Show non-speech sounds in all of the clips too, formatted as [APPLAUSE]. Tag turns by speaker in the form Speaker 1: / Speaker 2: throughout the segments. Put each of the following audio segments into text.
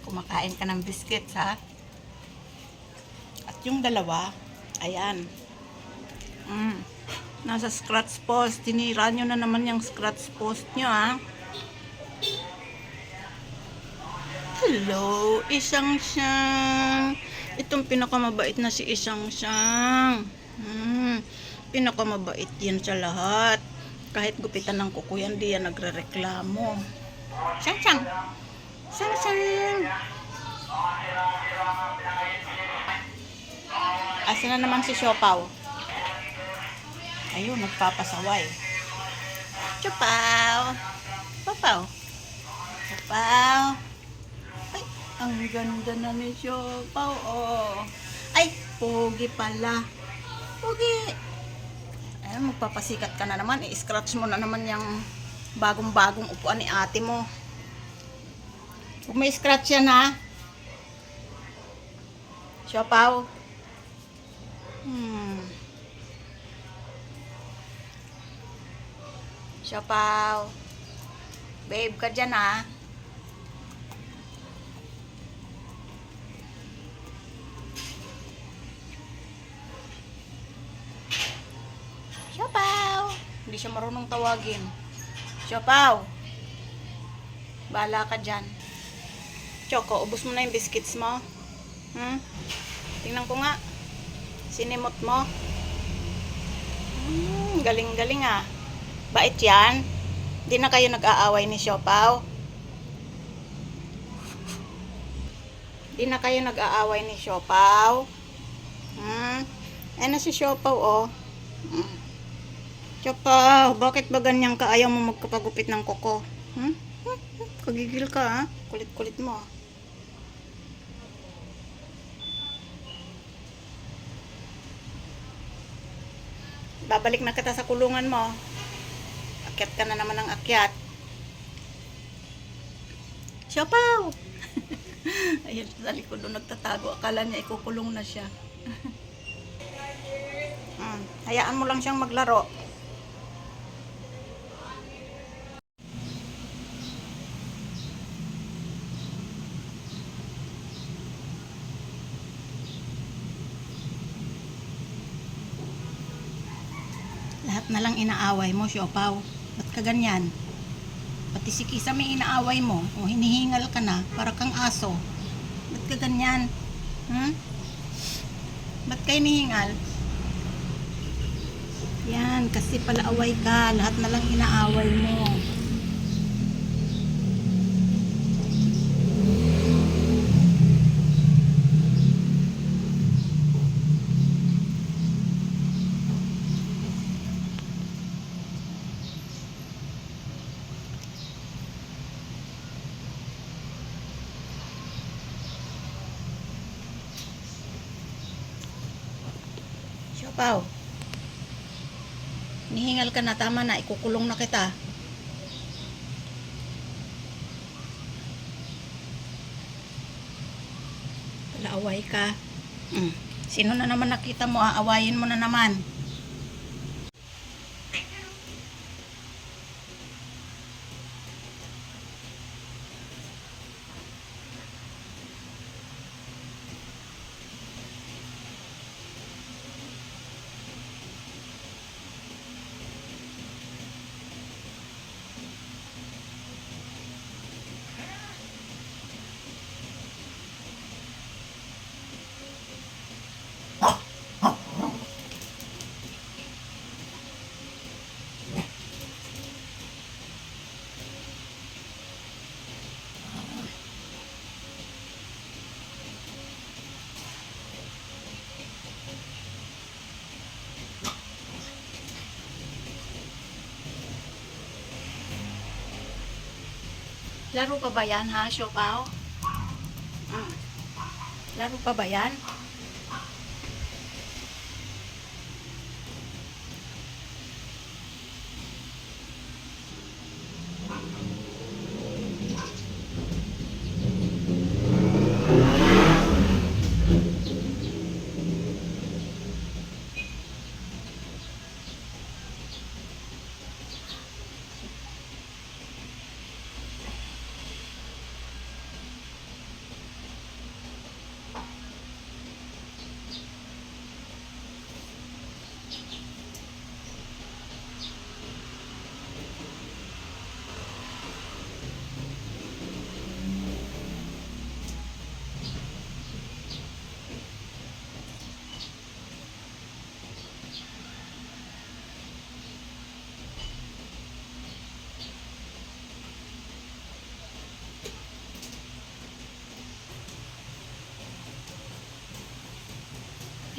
Speaker 1: Kumakain ka ng biscuits, ha? At yung dalawa, ayan. Mm. Nasa scratch post. Tinira nyo na naman yung scratch post nyo, ha? Hello, isang siyang. Itong pinakamabait na si isang siyang. Hmm, pinakamabait yan sa lahat. Kahit gupitan ng kuko yan, di yan nagre-reklamo. Siyang siyang. Asa na naman si Siopaw? Ayun, nagpapasaway. Siopaw. Papaw. Siopaw. Ay, ang ganda na ni Siopaw. Oh. Ay, pogi pala. Pogi. Ay, magpapasikat ka na naman. I-scratch mo na naman yung bagong-bagong upuan ni ate mo. Huwag may scratch yan ha. Siopaw. Hmm. Siopaw. Babe ka dyan ha. Siopaw. Hindi siya marunong tawagin. Siopaw. Bahala ka dyan. Choco, ubos mo na yung biscuits mo. Hmm? Tingnan ko nga. Sinimot mo. Hmm, galing-galing ah. Bait yan. Di na kayo nag-aaway ni Siopaw. Di na kayo nag-aaway ni Siopaw. Hmm? Eh na si Siopaw oh. Hmm. Siopaw, bakit ba ganyan ka? Ayaw mo magkapagupit ng kuko. Hmm? Kagigil ka ha? Kulit-kulit mo ah. Babalik na kita sa kulungan mo. Akyat ka na naman ng akyat. Siopaw! [LAUGHS] Ayun, sa likod doon nagtatago. Akala niya ikukulong na siya. Hmm, [LAUGHS] hayaan mo lang siyang maglaro. Lahat na lang inaaway mo, Siopaw. Ba't ka ganyan? Pati si Kisa may inaaway mo. O hinihingal ka na, para kang aso. Ba't ka ganyan? Hmm? Ba't ka hinihingal? Yan, kasi pala away ka. Lahat na lang inaaway mo. Siopaw. Nihingal ka na, tama na. Ikukulong na kita. Palaaway ka. Mm. Sino na naman nakita mo? Aawayin mo na naman. Laro pa ba yan, ha, Siopaw? Mm. Laro pa ba yan?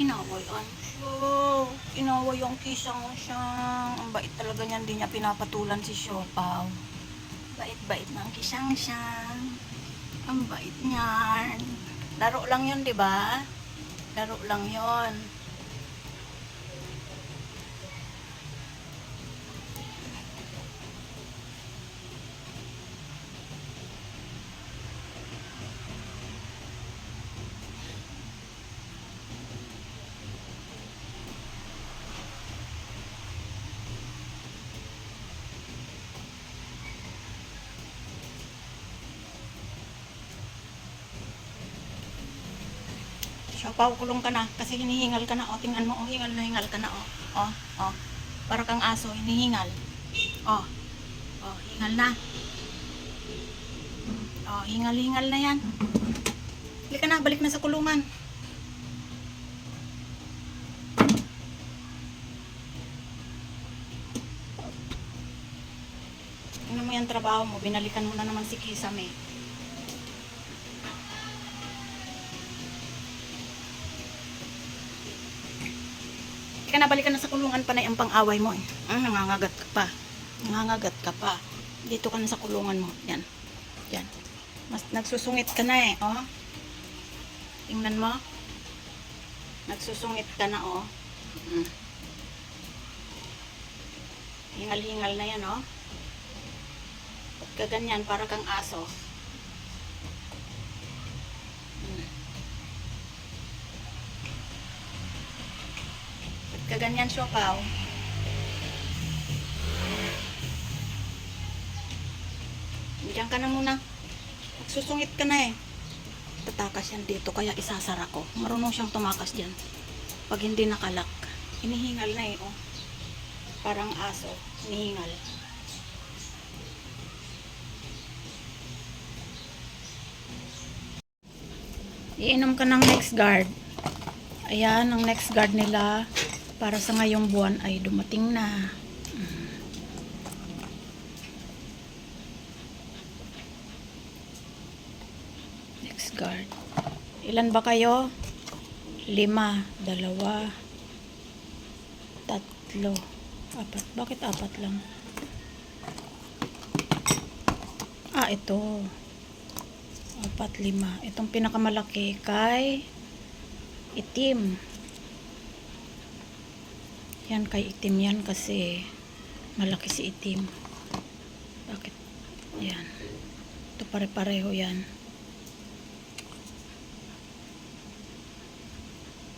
Speaker 1: Inaway ang show. Inaway yung kisang siyang. Ang bait talaga niyan. Hindi niya pinapatulan si Siopaw. Bait-bait ng kisang siyang. Ang bait niyan. Laro lang yun, di ba? Laro lang yon. Siopaw, kulong ka na. Kasi hinihingal ka na. O, tingnan mo. O, hingal na hingal ka na. O, o, o. Para kang aso, hinihingal. O, o, hingal na. O, hingal-hingal na yan. Halika na, balik na sa kulungan. Tingnan mo yung trabaho mo. Binalikan mo na naman si Kisame. Kaya nabalikan na sa kulungan pa na yung pang-away mo eh. Ah, nangangagat ka pa. Nangangagat ka pa. Dito ka na sa kulungan mo. Yan. Yan. Mas nagsusungit ka na eh, oh. Tingnan mo. Nagsusungit ka na, oh. Mm. Hingal-hingal na yan, oh. Kaganyan, para kang aso. Kaganyan siya, Pao? Diyan ka na muna. Magsusungit ka na eh. Tatakas yan dito, kaya isasara ko. Marunong siyang tumakas dyan. Pag hindi nakalak, inihingal na eh, oh. Parang aso, inihingal. Iinom ka ng next guard. Ayan, ang next guard nila para sa ngayong buwan ay dumating na. Next guard. Ilan ba kayo? Lima, dalawa, tatlo, apat. Bakit apat lang? Ah, ito. Apat, lima. Itong pinakamalaki kay itim. Yan kay itim yan kasi malaki si itim. Bakit? Yan. Ito pare-pareho yan.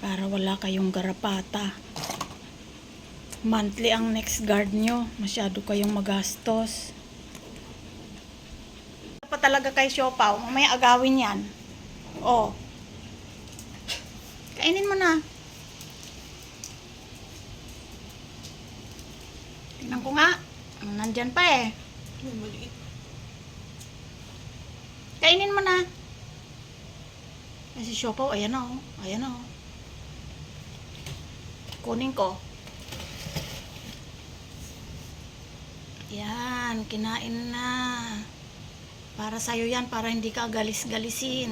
Speaker 1: Para wala kayong garapata. Monthly ang next guard nyo. Masyado kayong magastos. pa talaga kay Siopaw. Mamaya agawin yan. Oh. Kainin mo na. Tingnan ko nga. Nandyan pa eh.
Speaker 2: Maliit.
Speaker 1: Kainin mo na. Kasi Siopaw, ayan na oh. Ayan na oh. Kunin ko. Yan, kinain na. Para sa'yo yan, para hindi ka galis-galisin.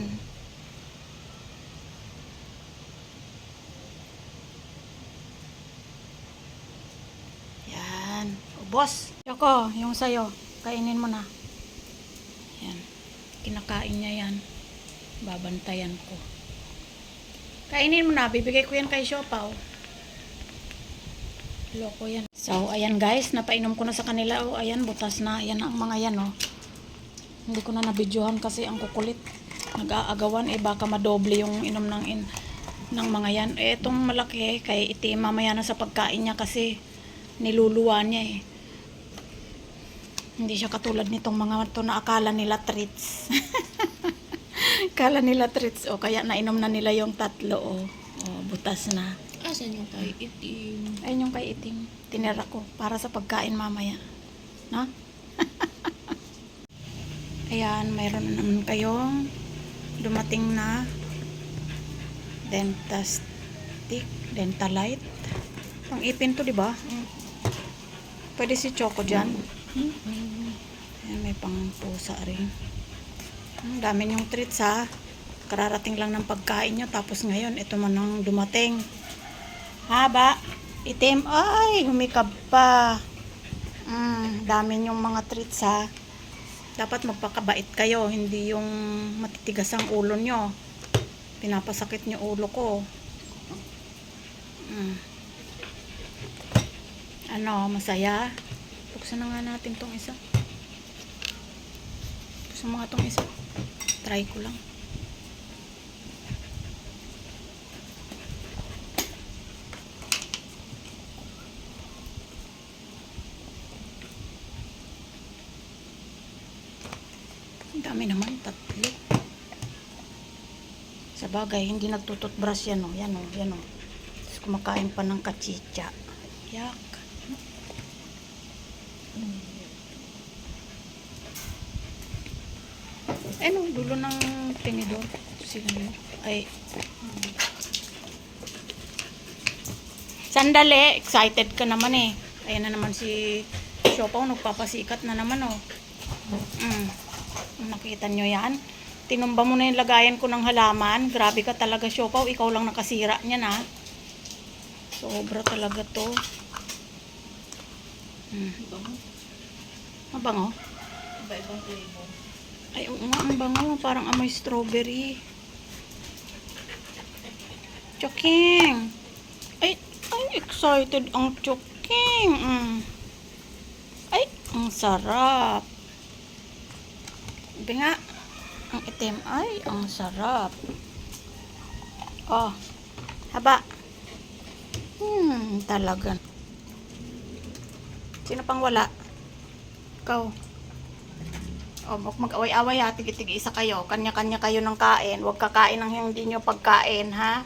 Speaker 1: Ubos. Yoko, yung sa'yo. Kainin mo na. Yan. Kinakain niya yan. Babantayan ko. Kainin mo na. Bibigay ko yan kay Siopaw. Loko yan. So, ayan guys. Napainom ko na sa kanila. Oh, ayan, butas na. Ayan ang mga yan, oh. Hindi ko na nabidyohan kasi ang kukulit. Nag-aagawan, eh baka madoble yung inom ng in ng mga yan. Eh, itong malaki, kay itim mamaya na sa pagkain niya kasi niluluwa niya eh. Hindi siya katulad nitong mga to na akala nila treats. [LAUGHS] akala nila treats. O, kaya nainom na nila yung tatlo. O, o butas na.
Speaker 2: Asan yung kay itim?
Speaker 1: Ayun yung kay itim. Tinira ko para sa pagkain mamaya. No? [LAUGHS] Ayan, mayroon na naman kayong dumating na dentastic, dentalite. Pang ipin to, di ba? Pwede si Choco dyan. Ayan, may pang pusa rin. Ang dami yung treats ha. Kararating lang ng pagkain nyo, tapos ngayon, ito man ang dumating. Haba, itim, ay, humikab pa. Mm, dami yung mga treats ha. Dapat magpakabait kayo, hindi yung matitigas ang ulo nyo. Pinapasakit nyo ulo ko. Mm. Ano, masaya? Buksan na nga natin tong isa. Buksan mo nga tong isa. Try ko lang. Ang dami naman, tatlo. Sa bagay, hindi nagtututbrush yan o. Yan o, yan o. Tapos kumakain pa ng kachicha. Yak. Eh, no, dulo ng tinidor. Sige. Ay. Sandali, excited ka naman eh. Ayan na naman si Siopaw, nagpapasikat na naman oh. Mm. Nakita nyo yan? Tinumba mo na yung lagayan ko ng halaman. Grabe ka talaga, Siopaw. Ikaw lang nakasira niyan ha. Sobra talaga to. Mm.
Speaker 2: Bango.
Speaker 1: Mabango?
Speaker 2: Iba-ibang flavor.
Speaker 1: Ay, nga, ang bango. Parang amoy strawberry. Choking! Ay, ay, excited ang choking. Mm. Ay, ang sarap. Sabi nga, ang itim. Ay, ang sarap. Oh, haba. Hmm, talaga. Sino pang wala? Ikaw. O, huwag mag-away-away ha. Tig-tig isa kayo. Kanya-kanya kayo ng kain. Huwag kakain ng hindi nyo pagkain, ha?